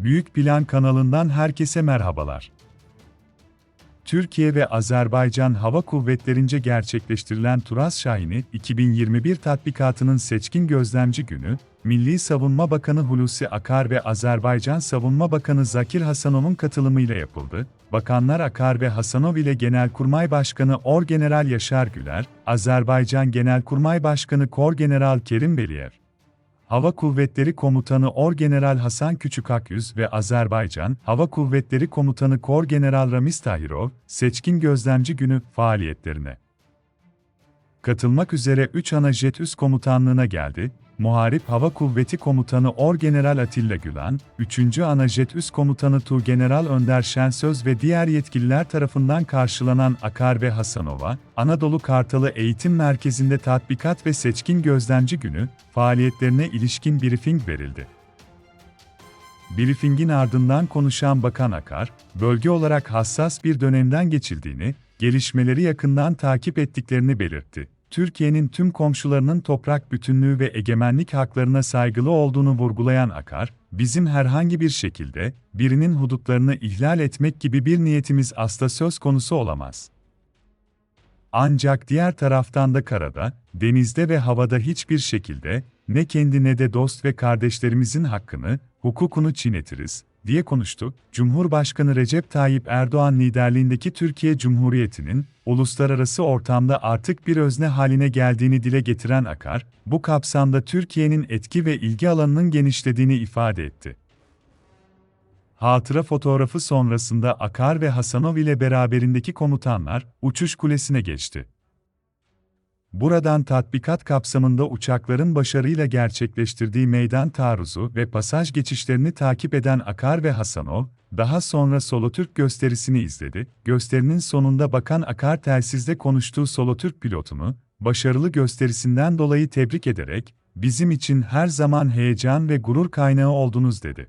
Büyük Plan kanalından herkese merhabalar. Türkiye ve Azerbaycan Hava Kuvvetlerince gerçekleştirilen Turas Şahini 2021 tatbikatının seçkin gözlemci günü, Milli Savunma Bakanı Hulusi Akar ve Azerbaycan Savunma Bakanı Zakir Hasanov'un katılımıyla yapıldı. Bakanlar Akar ve Hasanov ile Genelkurmay Başkanı Orgeneral Yaşar Güler, Azerbaycan Genelkurmay Başkanı Korgeneral Kerim Beliyev, Hava Kuvvetleri Komutanı Orgeneral Hasan Küçükakyüz ve Azerbaycan Hava Kuvvetleri Komutanı Korgeneral Ramiz Tahirov, Seçkin Gözlemci Günü faaliyetlerine katılmak üzere 3 ana jet üst komutanlığına geldi. Muharip Hava Kuvveti Komutanı Orgeneral Atilla Gülen, 3. Ana Jet Üst Komutanı Tuğgeneral Önder Şensöz ve diğer yetkililer tarafından karşılanan Akar ve Hasanova, Anadolu Kartalı Eğitim Merkezi'nde tatbikat ve seçkin gözlemci günü faaliyetlerine ilişkin briefing verildi. Briefingin ardından konuşan Bakan Akar, bölge olarak hassas bir dönemden geçildiğini, gelişmeleri yakından takip ettiklerini belirtti. Türkiye'nin tüm komşularının toprak bütünlüğü ve egemenlik haklarına saygılı olduğunu vurgulayan Akar, bizim herhangi bir şekilde birinin hudutlarını ihlal etmek gibi bir niyetimiz asla söz konusu olamaz. Ancak diğer taraftan da karada, denizde ve havada hiçbir şekilde ne kendi ne de dost ve kardeşlerimizin hakkını, hukukunu çiğnetiriz, diye konuştu. Cumhurbaşkanı Recep Tayyip Erdoğan liderliğindeki Türkiye Cumhuriyeti'nin uluslararası ortamda artık bir özne haline geldiğini dile getiren Akar, bu kapsamda Türkiye'nin etki ve ilgi alanının genişlediğini ifade etti. Hatıra fotoğrafı sonrasında Akar ve Hasanov ile beraberindeki komutanlar uçuş kulesine geçti. Buradan tatbikat kapsamında uçakların başarıyla gerçekleştirdiği meydan taarruzu ve pasaj geçişlerini takip eden Akar ve Hasanov, daha sonra Solotürk gösterisini izledi. Gösterinin sonunda Bakan Akar telsizde konuştuğu Solotürk pilotunu, başarılı gösterisinden dolayı tebrik ederek, bizim için her zaman heyecan ve gurur kaynağı oldunuz dedi